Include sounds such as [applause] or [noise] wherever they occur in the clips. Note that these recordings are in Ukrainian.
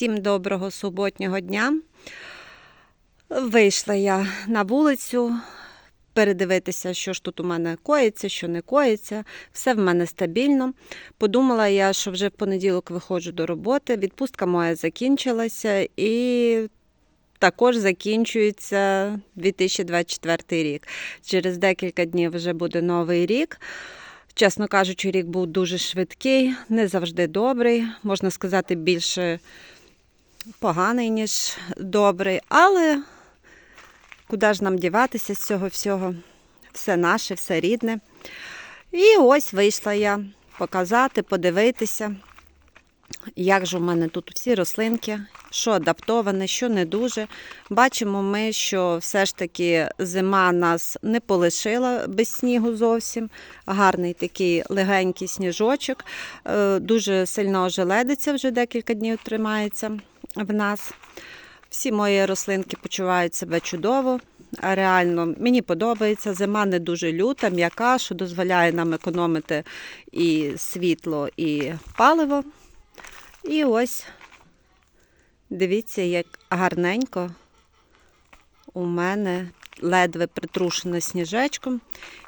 Всім доброго суботнього дня. Вийшла я на вулицю передивитися, що ж тут у мене коїться, що не коїться. Все в мене стабільно. Подумала я, що вже в понеділок виходжу до роботи. Відпустка моя закінчилася і також закінчується 2024 рік. Через декілька днів вже буде новий рік. Чесно кажучи, рік був дуже швидкий, не завжди добрий, можна сказати, більше поганий, ніж добрий. Але куди ж нам діватися з цього всього? Все наше, все рідне. І ось вийшла я показати, подивитися, як же у мене тут всі рослинки, що адаптоване, що не дуже. Бачимо ми, що все ж таки зима нас не полишила без снігу зовсім. Гарний такий легенький сніжочок. Е, Дуже сильно ожеледиться, вже декілька днів тримається в нас. Всі мої рослинки почувають себе чудово. А Реально, мені подобається. Зима не дуже люта, м'яка, що дозволяє нам економити і світло, і паливо. І ось дивіться, як гарненько у мене ледве притрушено сніжечком,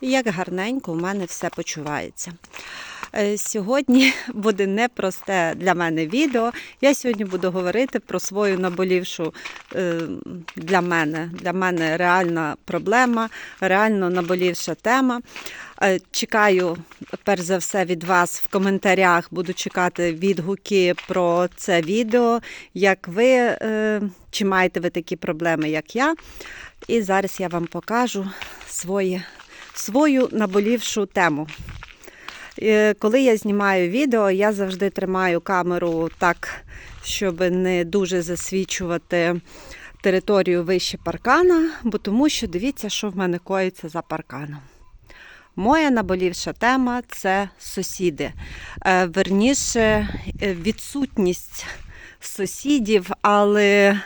і як гарненько у мене все почувається. Е, Сьогодні [laughs] буде непросте для мене відео. Я сьогодні буду говорити про свою наболівшу е, для мене. Для мене реальна проблема, реально наболівша тема. Е, Чекаю, перш за все, від вас в коментарях. Буду чекати відгуки про це відео. Як ви, чи маєте ви такі проблеми, як я. І зараз я вам покажу свої, свою наболівшу тему. Коли я знімаю відео, я завжди тримаю камеру так, щоб не дуже засвічувати територію вище паркана, бо тому що дивіться, що в мене коїться за парканом. Моя наболівша тема це сусіди. Е, Верніше, відсутність сусідів, але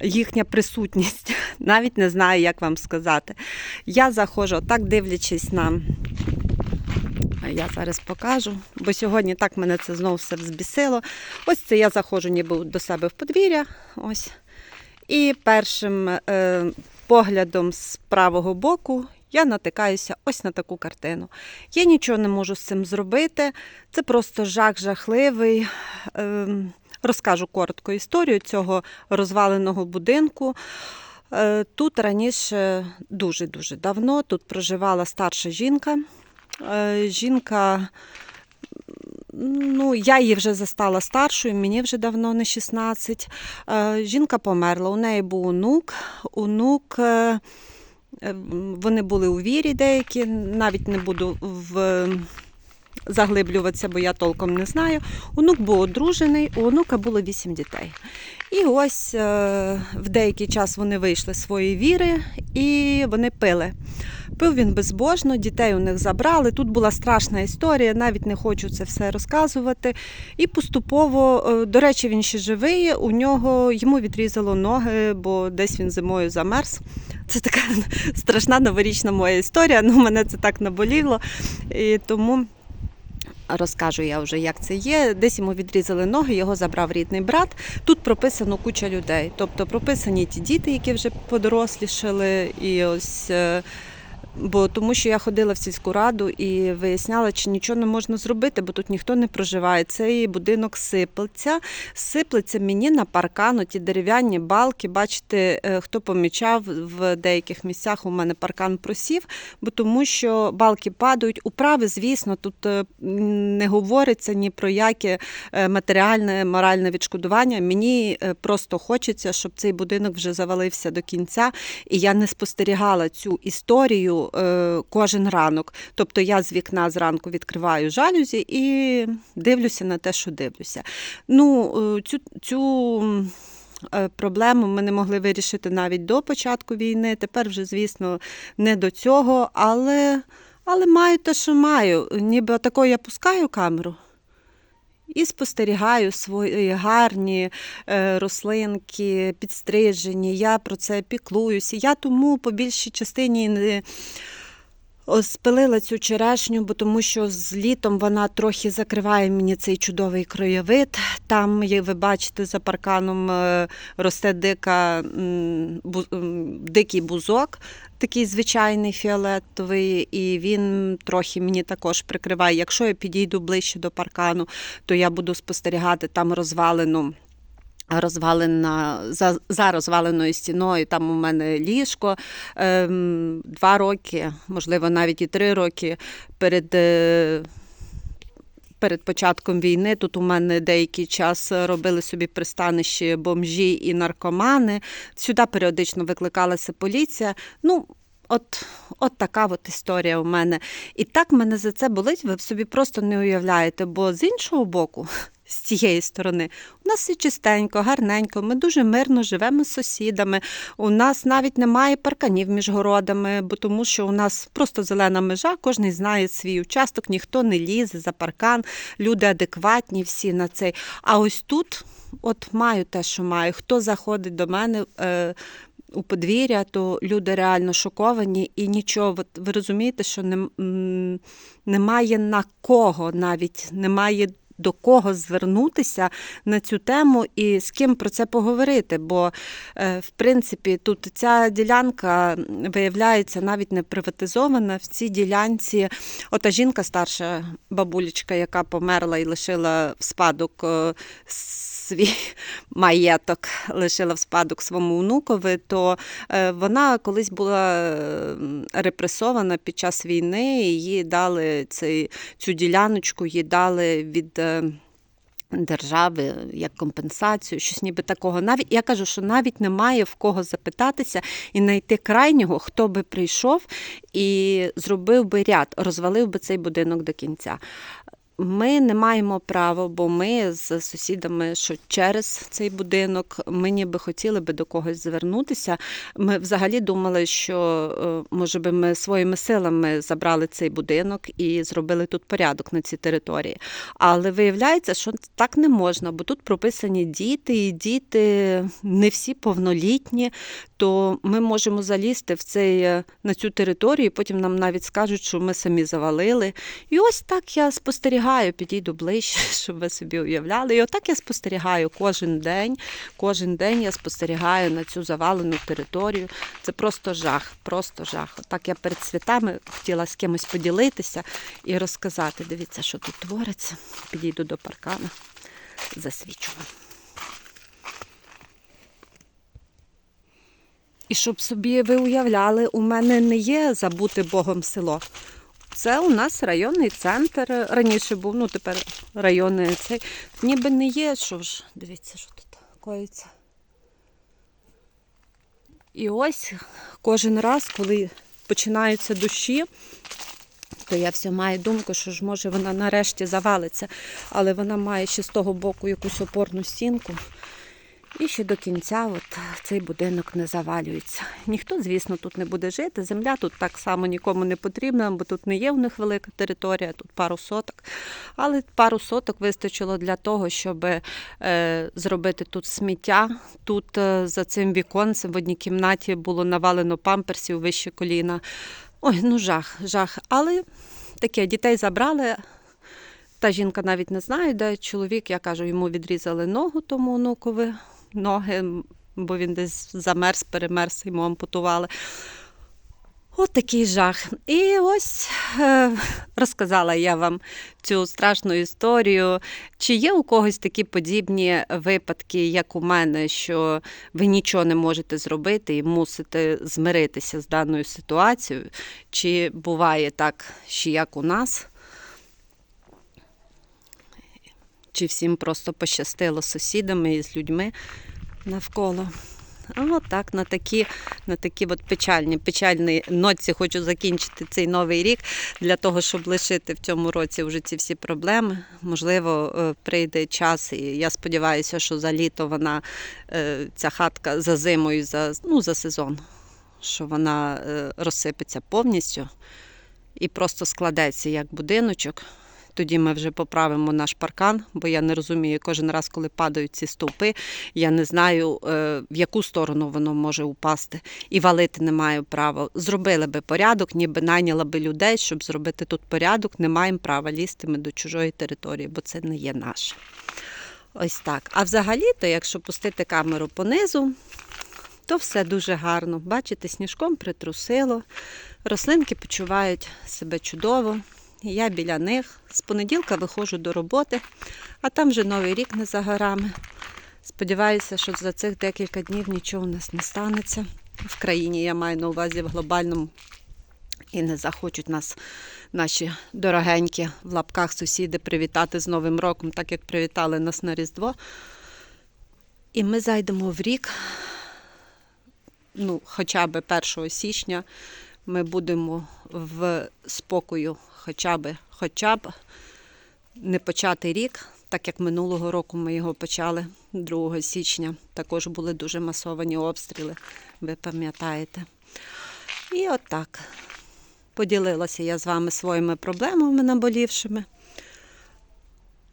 їхня присутність. [laughs] Навіть не знаю, як вам сказати. Я заходжу, так дивлячись на. Я зараз покажу, бо сьогодні так мене це знову все взбісило. Ось це я заходжу ніби до себе в подвір'я. Ось. І першим е, поглядом з правого боку я натикаюся ось на таку картину. Я нічого не можу з цим зробити. Це просто жах жахливий. Е, розкажу коротко історію цього розваленого будинку. Е, Тут раніше дуже-дуже давно тут проживала старша жінка. Е, Жінка, ну, я її вже застала старшою, мені вже давно не 16. Е, Жінка померла, у неї був онук. Онук, е, вони були у вірі деякі, навіть не буду в. Заглиблюватися, бо я толком не знаю. Онук був одружений, у онука було вісім дітей. І ось е, в деякий час вони вийшли з своєї віри і вони пили. Пив він безбожно, дітей у них забрали. Тут була страшна історія, навіть не хочу це все розказувати. І поступово, е, до речі, він ще живий. У нього йому відрізало ноги, бо десь він зимою замерз. Це така [laughs] страшна новорічна моя історія. Ну, мене це так наболіло. І тому. Розкажу я вже, як це є. Десь йому відрізали ноги, його забрав рідний брат. Тут прописано куча людей. Тобто прописані ті діти, які вже подорослішали, і ось. Бо тому що я ходила в сільську раду і виясняла, чи нічого не можна зробити, бо тут ніхто не проживає. Цей будинок сиплеться. Сиплеться мені на паркану, ті дерев'яні балки. Бачите, е, хто помічав в деяких місцях у мене паркан просів, бо тому що балки падають. Управи, звісно, тут е, не говориться ні про яке е, матеріальне, моральне відшкодування. Мені просто хочеться, щоб цей будинок вже завалився до кінця, і я не спостерігала цю історію е, кожен ранок. Тобто я з вікна зранку відкриваю жалюзі і дивлюся на те, що дивлюся. Ну, е, цю, цю е, проблему ми не могли вирішити навіть до початку війни. Тепер вже, звісно, не до цього, але, але маю те, що маю. Ніби тако я пускаю камеру. І спостерігаю свої гарні е, рослинки, підстрижені. Я про це піклуюся. Я тому по більшій частині не Спилила цю черешню, бо тому що з літом вона трохи закриває мені цей чудовий краєвид. Там, як ви бачите, за парканом е, росте дика, дикий бузок, такий звичайний фіолетовий, і він трохи мені також прикриває. Якщо я підійду ближче до паркану, то я буду спостерігати там розвалену. Розвалена за, за розваленою стіною, там у мене ліжко ем, два роки, можливо, навіть і три роки перед, е, перед початком війни. Тут у мене деякий час робили собі пристанище бомжі і наркомани. Сюди періодично викликалася поліція. Ну, От, от така от історія у мене. І так мене за це болить, ви собі просто не уявляєте, бо з іншого боку, з цієї сторони, у нас все чистенько, гарненько, ми дуже мирно живемо з сусідами. У нас навіть немає парканів між городами, бо тому що у нас просто зелена межа, кожен знає свій участок, ніхто не лізе за паркан, люди адекватні всі на цей. А ось тут, от маю те, що маю. Хто заходить до мене. Е, у подвір'я, то люди реально шоковані і нічого. Ви розумієте, що не, немає на кого навіть, немає до кого звернутися на цю тему і з ким про це поговорити. Бо, е, в принципі, тут ця ділянка виявляється навіть не приватизована. В цій ділянці ота жінка, старша бабулечка, яка померла і лишила в спадок е, свій [laughs] маєток, лишила в спадок своєму внукові, то е, вона колись була репресована під час війни, їй дали цей, цю діляночку, їй дали від. Держави як компенсацію, щось ніби такого. Навіть я кажу, що навіть немає в кого запитатися і знайти крайнього, хто би прийшов і зробив би ряд, розвалив би цей будинок до кінця. Ми не маємо права, бо ми з сусідами, що через цей будинок, ми ніби хотіли би до когось звернутися. Ми взагалі думали, що е, може би ми своїми силами забрали цей будинок і зробили тут порядок на цій території. Але виявляється, що так не можна, бо тут прописані діти, і діти не всі повнолітні, то ми можемо залізти в цей, е, на цю територію, і потім нам навіть скажуть, що ми самі завалили. І ось так я спостерігаю, підійду ближче, [laughs] щоб ви собі уявляли. І отак я спостерігаю кожен день. Кожен день я спостерігаю на цю завалену територію. Це просто жах, просто жах. Отак я перед святами хотіла з кимось поділитися і розказати. Дивіться, що тут твориться. Підійду до паркана, засвічу. І щоб собі ви уявляли, у мене не є забути Богом село. Це у нас районний центр. Раніше був, ну тепер районний цей. Ніби не є, що ж, дивіться, що тут коїться. І ось кожен раз, коли починаються дощі, то я все маю думку, що ж може вона нарешті завалиться, але вона має ще з того боку якусь опорну стінку. І ще до кінця от цей будинок не завалюється. Ніхто, звісно, тут не буде жити. Земля тут так само нікому не потрібна, бо тут не є в них велика територія, тут пару соток. Але пару соток вистачило для того, щоб е, зробити тут сміття. Тут е, за цим віконцем в одній кімнаті було навалено памперсів вище коліна. Ой, ну жах, жах. Але таке, дітей забрали. Та жінка навіть не знає, де чоловік, я кажу, йому відрізали ногу тому онукові, ноги, бо він десь замерз, перемерз, йому ампутували. От такий жах. І ось е, розказала я вам цю страшну історію. Чи є у когось такі подібні випадки, як у мене, що ви нічого не можете зробити і мусите змиритися з даною ситуацією? Чи буває так, що як у нас? Чи всім просто пощастило з сусідами і з людьми навколо? А так, на такі, на такі от печальні, печальні ноці хочу закінчити цей новий рік для того, щоб лишити в цьому році вже ці всі проблеми. Можливо, е, прийде час, і я сподіваюся, що за літо вона, е, ця хатка за зимою, за, ну, за сезон, що вона е, розсипеться повністю і просто складеться як будиночок. Тоді ми вже поправимо наш паркан, бо я не розумію кожен раз, коли падають ці стовпи, я не знаю, е, в яку сторону воно може упасти. І валити не маю права. Зробили би порядок, ніби найняла би людей, щоб зробити тут порядок. Не маємо права лізти ми до чужої території, бо це не є наше. Ось так. А взагалі-то, якщо пустити камеру понизу, то все дуже гарно. Бачите, сніжком притрусило, рослинки почувають себе чудово. Я біля них. З понеділка виходжу до роботи, а там вже новий рік не за горами. Сподіваюся, що за цих декілька днів нічого у нас не станеться. В країні я маю на увазі в глобальному і не захочуть нас наші дорогенькі в лапках сусіди привітати з Новим роком, так як привітали нас на Різдво. І ми зайдемо в рік, ну, хоча б 1 січня ми будемо в спокою, хоча б, хоча б не почати рік, так як минулого року ми його почали 2 січня. Також були дуже масовані обстріли, ви пам'ятаєте. І отак. Поділилася я з вами своїми проблемами наболівшими.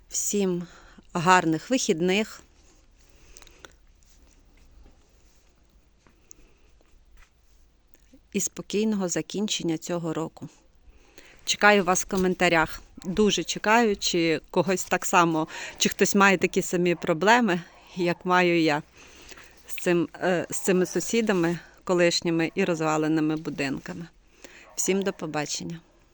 Всім гарних вихідних. І спокійного закінчення цього року. Чекаю вас в коментарях. Дуже чекаю, чи когось так само, чи хтось має такі самі проблеми, як маю я з, цим, е, з цими сусідами колишніми і розваленими будинками. Всім до побачення!